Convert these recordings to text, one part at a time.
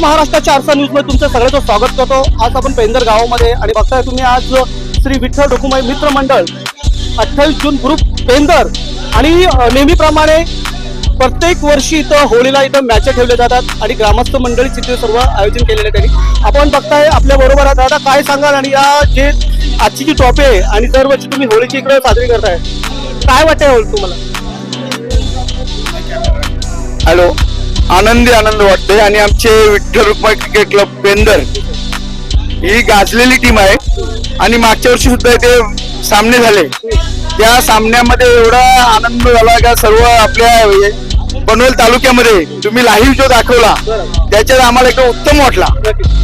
महाराष्ट्राच्या आरसा न्यूजमध्ये तुमचं सगळ्याचं स्वागत करतो. आज आपण पेंदर गावामध्ये आणि बघताय तुम्ही आज श्री विठ्ठल डोकुमाई मित्र मंडळ अठ्ठावीस जून ग्रुप पेंदर आणि नेहमीप्रमाणे प्रत्येक वर्षी इथं होळीला इथं मॅच ठेवले जातात आणि ग्रामस्थ मंडळी तिथे सर्व आयोजन केलेले त्यांनी. आपण बघताय आपल्या बरोबर दादा काय सांगाल आणि या जे आजची जी टॉपी आहे आणि दरवर्षी तुम्ही होळीची इकडे साजरी करताय काय वाटतंय होळी तुम्हाला? हॅलो आनंदी आनंद वाटतोय. आणि आमचे विठ्ठल रुक्माई क्रिकेट क्लब पेंदर ही गाजलेली टीम आहे. आणि मागच्या वर्षी सुद्धा इथे सामने झाले. त्या सामन्यामध्ये एवढा आनंद झाला का सर्व आपल्या पनवेल तालुक्यामध्ये. तुम्ही लाईव्ह जो दाखवला त्याच्यात आम्हाला एकदम उत्तम वाटला.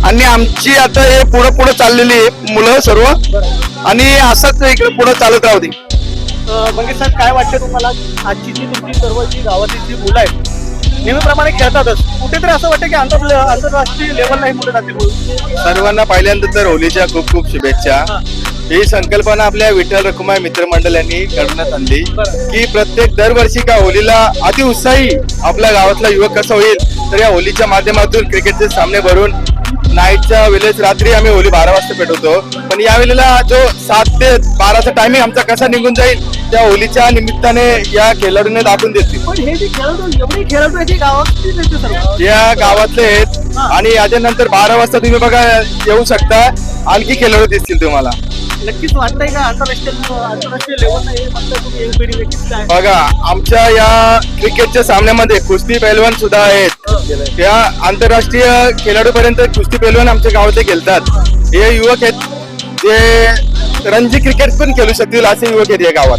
आणि आमची आता हे पुढे पुढे चाललेली आहे मुलं सर्व. आणि असंच इकडे पुढे चालत राहू दे. काय वाटतं तुम्हाला? आजची जी तुमची सर्व जी गावातील जी मुलं आहेत नेहमीप्रमाणे खेळतातच. कुठेतरी असं वाटतं की आंतर आंतरराष्ट्रीय लेवलला ही मुलं जातील. सर्वांना पहिल्यांदा तर होलीच्या खूप खूप शुभेच्छा. ही. संकल्पना आपल्या विठ्ठल रखुमाई मित्रमंडळ यांनी करण्यात आणली. की प्रत्येक दरवर्षी का होलीला अति उत्साही आपल्या गावातला युवक कसा होईल तर या होलीच्या माध्यमातून क्रिकेटचे सामने भरून नाईटच्या वेळेस रात्री आम्ही होली बारा वाजता पेटवतो पण या वेळेला जो सात ते बाराचा टायमिंग आमचा कसा निघून जाईल त्या होलीच्या निमित्ताने या खेळाडूने दाखवून देतील. पण हे जे खेळाडू एवढे खेळाडू आहेत हे गावातील आहेत ते सर्व? या गावातले आहेत. आणि याच्यानंतर बारा वाजता तुम्ही बघा येऊ शकता. आणखी खेळाडू दिसतील तुम्हाला. नक्कीच वाटतंय का? आंतरराष्ट्रीय बघा आमच्या या क्रिकेटच्या सामन्यामध्ये कुस्ती पैलवान सुद्धा आहेत. त्या आंतरराष्ट्रीय खेळाडू पर्यंत कुस्ती पैलवान आमच्या गावाचे खेळतात. हे युवक आहेत. जे रणजी क्रिकेट पण खेळू शकतील असे युवक आहेत या गावात.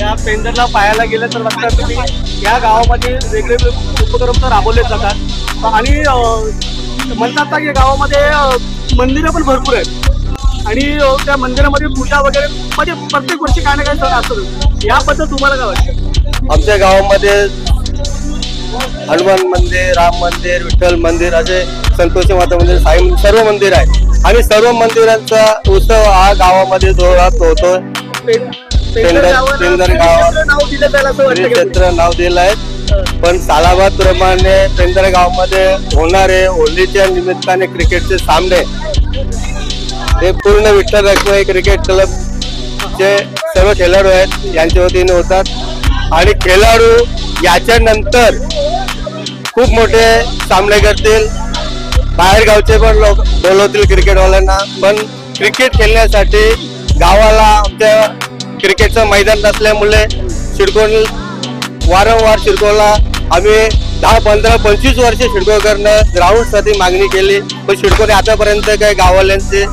या पेंदरला पाहायला गेलं तर बघता तुम्ही या गावामध्ये वेगवेगळे उपक्रम तर राबवले जातात. आणि म्हणतात ना की गावामध्ये मंदिरं पण भरपूर आहेत. आणि त्या मंदिरामध्ये पूजा वगैरे म्हणजे प्रत्येक वर्षी काय ना काय सण असतो याबद्दल तुम्हाला काय वाटतं? आमच्या गावामध्ये हनुमान मंदिर राम मंदिर विठ्ठल मंदिर असे संतोषी माता मंदिर साई सर्व मंदिर आहे आणि सर्व मंदिरांचा उत्सव हा गावामध्ये जोरात होतो पें- पेंदर पेंदर- गावाला पेंदर श्री गावात- क्षेत्र नाव दिलं जाईल असं वाटतं का तुम्हाला? क्षेत्र नाव दिलं आहे. पण सालाबाद प्रमाणे पेंदर गावमध्ये होणारे होलीच्या निमित्ताने क्रिकेटचे सामने. हे पूर्ण विठ्ठल रखमाई क्रिकेट क्लब चे सर्व खेळाडू आहेत यांच्या वतीने होतात. आणि खेळाडू याच्या नंतर खूप मोठे सामने करतील. बाहेर गावचे पण लोक बोलवतील क्रिकेटवाल्यांना. पण क्रिकेट खेळण्यासाठी गावाला आमच्या क्रिकेटचं मैदान नसल्यामुळे शिडकोण वारंवार शिडकोला आम्ही दहा पंधरा पंचवीस वर्ष शिडको करणं मागणी केली. पण शिडकोने आतापर्यंत काही गाववाल्यांचे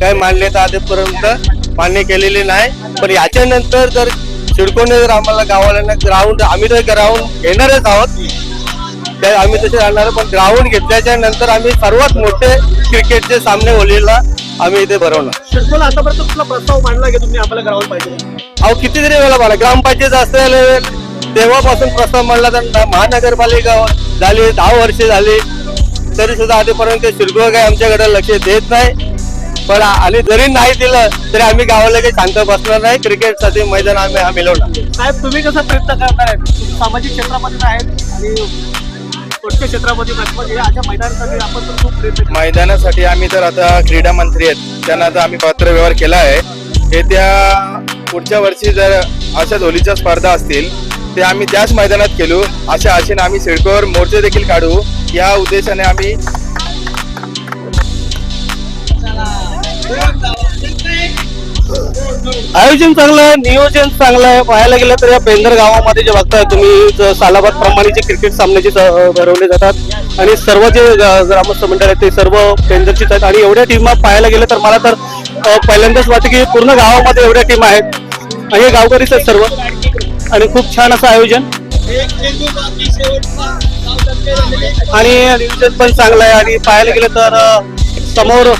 काही मान्यता आतापर्यंत मान्य केलेली नाही. पण याच्यानंतर जर शिडकोने जर आम्हाला गाववाल्यांना ग्राउंड आम्ही तर ग्राउंड घेणारच आहोत. आम्ही तसे राहणार पण ग्राउंड घेतल्याच्या नंतर आम्ही सर्वात मोठे क्रिकेटचे सामने होलीला आम्ही इथे भरवणार. आतापर्यंत कुठला प्रस्ताव मांडला की तुम्ही आपल्याला ग्राउंड पाहिजे? अहो कितीतरी वेळा मला ग्रामपंचायत असलेले तेव्हापासून प्रस्ताव मांडला तर महानगरपालिका झाली दहा वर्षे झाली तरी सुद्धा आतापर्यंत शिरगोळ काही आमच्याकडे लक्ष देत नाही. पण आणि जरी नाही दिलं तरी आम्ही गावाला काही शांत बसणार नाही. क्रिकेटसाठी मैदान आम्ही हा मिळवणार. साहेब तुम्ही कसं प्रयत्न करणार आहे सामाजिक क्षेत्रामध्ये आहेत आणि कोणत्या क्षेत्रामध्ये? म्हणजे अशा मैदानासाठी आपण तर खूप प्रयत्न. मैदानासाठी आम्ही तर आता क्रीडा मंत्री आहेत त्यांना आता आम्ही पत्र व्यवहार केला आहे येत्या पुढच्या वर्षी जर अशाच होलीच्या स्पर्धा असतील ते आम्ही त्याच मैदानात केलो अशा आशेने आम्ही सिडकोवर मोर्चे देखील काढू या उद्देशाने आम्ही आयोजन चांगलं आहे नियोजन चांगलं आहे. पाहायला गेलं तर या पेंदर गावामध्ये जे बघताय तुम्ही सालाबाद प्रमाणे जे क्रिकेट सामने जे भरवले जातात. आणि सर्व जे ग्रामस्थ मंडळ आहेत ते सर्व पेंदरचीच आहेत. आणि एवढ्या टीमा पाहायला गेलं तर मला तर पहिल्यांदाच वाटतं की पूर्ण गावामध्ये एवढ्या टीम आहेत. आणि हे गावकरीच आहेत सर्व. आणि खूप छान असं आयोजन. आणि नियोजन पण चांगलं आहे. आणि पाहायला गेलं तर समोर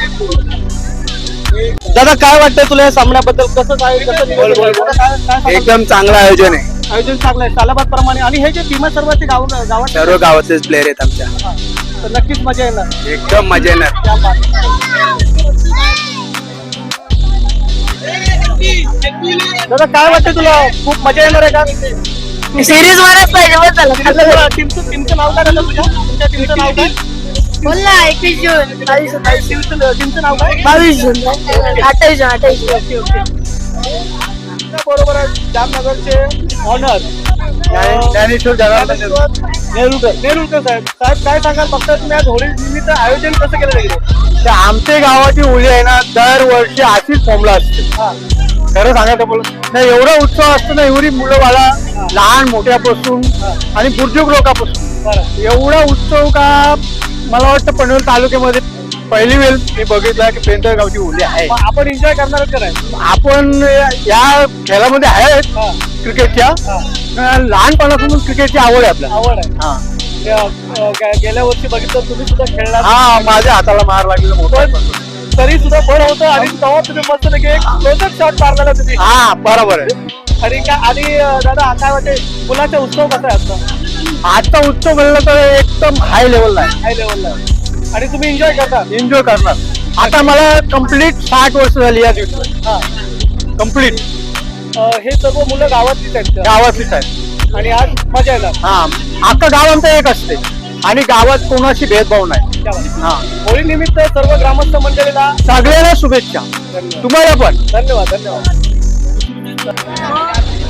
दादा काय वाटतंय तुला या सामन्याबद्दल? कसं काय कसं नियोजन आहे? एकदम चांगलं आयोजन आहे. आयोजन चांगलं आहे. सालाबाद प्रमाणे. आणि हे जे टीम सर्व ते गाव गावात सर्व गावातलेच प्लेअर आहेत आमच्या. हा. तर नक्कीच मजा येणार. एकदम मजा येणार. त्या बात. दादा काय वाटतं तुला? खूप मजा येणार आहे का? सिरीज वरच पाहिजे बस झालं. टीमचं टीमचं नाव काय दादा तुझ्या तुमच्या टीमचं नाव काय? बोलला एकवीस जून. बावीस बावीस टीमचं नाव काय? बावीस जून. अठ्ठावीस जून अठ्ठावीस जून. Okay okay. बरोबर आहे. जामनगरचे ऑनर ज्ञानेश्वर जनार्दन नेरुळकर नेरुळकर साहेब साहेब काय सांगाल? फक्त तुम्ही आज होळी निमित्त आयोजन कसं केलं तिकडे तर आमच्या गावाची होळी आहे ना दरवर्षी अशीच फॉर्मला असते. खरं सांगायचं बोल नाही एवढा उत्सव असतो ना एवढी मुलं बाळा लहान मोठ्यापासून आणि बुजुर्ग लोकांपासून. बरं. एवढा उत्सव का मला वाटतं पनवेल तालुक्यामध्ये पहिली वेळ मी बघितला की पेंटर गावची होळी आहे. आपण एन्जॉय करणार का नाही? आपण या खेळामध्ये आहेत हा. क्रिकेटच्या. लहानपणापासून क्रिकेटची आवड आहे आपल्याला. आवड आहे. हा. गेल्या वर्षी बघितलं तुम्ही सुद्धा खेळला. हा माझ्या हाताला मार लागलेला मोठा तरी सुद्धा बळ होतं आणि तेव्हा तुम्ही मस्त पैकी एक क्लोजर शॉट मारलेला तुम्ही. हा बरोबर आहे. आणि का आणि दादा काय वाटते मुलाचा उत्सव कसा आहे आता आजचा उत्सव म्हणलं तर एकदम हाय लेवलला आहे. हाय लेवलला आणि तुम्ही एन्जॉय करता? एन्जॉय करणार. आता मला कंप्लीट साठ वर्ष झाली या दिवशी. हा. कंप्लीट हे सर्व मुलं गावातलीच आहेत का? गावातलीच आहे आणि आज मजा येणार? हा. अख्खं गाव आमचं एक असते. आणि गावात कोणाशी भेदभाव नाही. हा. होळी निमित्त सर्व ग्रामस्थ मंडळीला सगळ्यांना शुभेच्छा. तुम्हाला पण. धन्यवाद धन्यवाद.